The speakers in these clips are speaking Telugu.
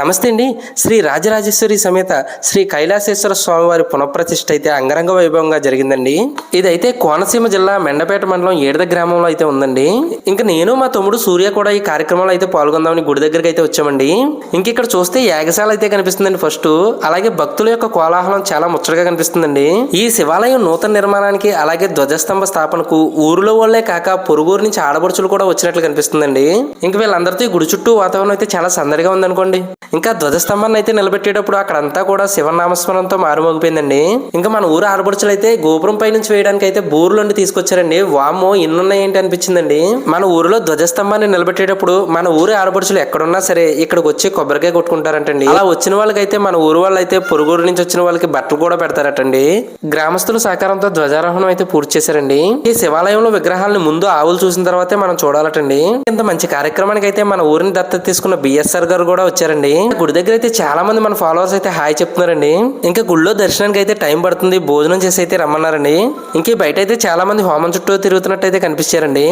నమస్తే అండి. శ్రీ రాజరాజేశ్వరి సమేత శ్రీ కైలాసేశ్వర స్వామివారి పునఃప్రతిష్ఠ అయితే అంగరంగ వైభవంగా జరిగిందండి. ఇదైతే కోనసీమ జిల్లా మెండపేట మండలం ఏడద గ్రామంలో అయితే ఉందండి. ఇంకా నేను మా తమ్ముడు సూర్య కూడా ఈ కార్యక్రమంలో అయితే పాల్గొందామని గుడి దగ్గరికి అయితే వచ్చామండి. ఇంక ఇక్కడ చూస్తే యాగశాల అయితే కనిపిస్తుందండి ఫస్ట్. అలాగే భక్తుల యొక్క కోలాహలం చాలా ముచ్చటగా కనిపిస్తుందండి. ఈ శివాలయం నూతన నిర్మాణానికి అలాగే ధ్వజస్తంభ స్థాపనకు ఊరిలో వాళ్ళే కాక పొరుగురు నుంచి ఆడపడుచులు కూడా వచ్చినట్లు కనిపిస్తుందండి. ఇంక వీళ్ళందరితో ఈ గుడి చుట్టూ వాతావరణం అయితే చాలా సందడిగా ఉందనుకోండి. ఇంకా ధ్వజస్తంభాన్ని అయితే నిలబెట్టేటప్పుడు అక్కడంతా కూడా శివనామస్మరణంతో మారుమోగిపోయిందండి. ఇంకా మన ఊరు ఆడపడుచులు అయితే గోపురం పై నుంచి వేయడానికి అయితే బూరులోండి తీసుకొచ్చారండి. వామ్మో ఇన్నున్నాయి ఏంటి అనిపించిందండి. మన ఊరిలో ధ్వజస్తంభాన్ని నిలబెట్టేటప్పుడు మన ఊరి ఆడపడుచులు ఎక్కడున్నా సరే ఇక్కడికి వచ్చి కొబ్బరికాయ కొట్టుకుంటారంటండి. అలా వచ్చిన వాళ్ళకైతే మన ఊరు వాళ్ళు అయితే పొరుగురు నుంచి వచ్చిన వాళ్ళకి బట్టలు కూడా పెడతారటండి. గ్రామస్తుల సహకారంతో ధ్వజారోహణం అయితే పూర్తి చేశారండి. ఈ శివాలయంలో విగ్రహాలను ముందు ఆవులు చూసిన తర్వాతే మనం చూడాలటండి. ఇంత మంచి కార్యక్రమానికి అయితే మన ఊరిని దత్తత తీసుకున్న బిఎస్ఆర్ గారు కూడా వచ్చారండి. గుడి దగ్గర అయితే చాలా మంది మన ఫాలోవర్స్ అయితే హాయ్ చెప్తున్నారండి. ఇంకా గుడిలో దర్శనానికి అయితే టైం పడుతుంది. భోజనం చేసి అయితే రమ్మన్నారండి. ఇంకా బయట అయితే చాలా మంది హోమం చుట్టూ తిరుగుతున్నట్టు అయితే కనిపించారండి.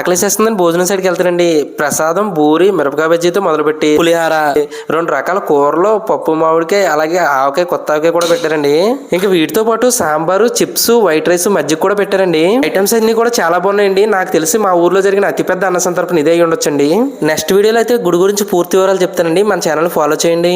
ఆకలిసేస్తుందని భోజనం సైడ్కి వెళ్తారండి. ప్రసాదం బూరి మిరపకాయ బజ్జీతో మొదలుపెట్టి పులిహార రెండు రకాల కూరలు పప్పు మామిడికాయ అలాగే ఆవకాయ కొత్త ఆవకాయ కూడా పెట్టారండి. ఇంకా వీటితో పాటు సాంబారు చిప్స్ వైట్ రైస్ మజ్జిగ కూడా పెట్టారండి. ఐటమ్స్ అన్ని కూడా చాలా బాగున్నాయండి. నాకు తెలిసి మా ఊర్లో జరిగిన అతిపెద్ద అన్న సందర్భం ఇదే అయి ఉండొచ్చండి నెక్స్ట్ వీడియోలో అయితే గుడి గురించి పూర్తి వివరాలు చెప్తానండి. మన ఛానల్ ఫాలో చేయండి.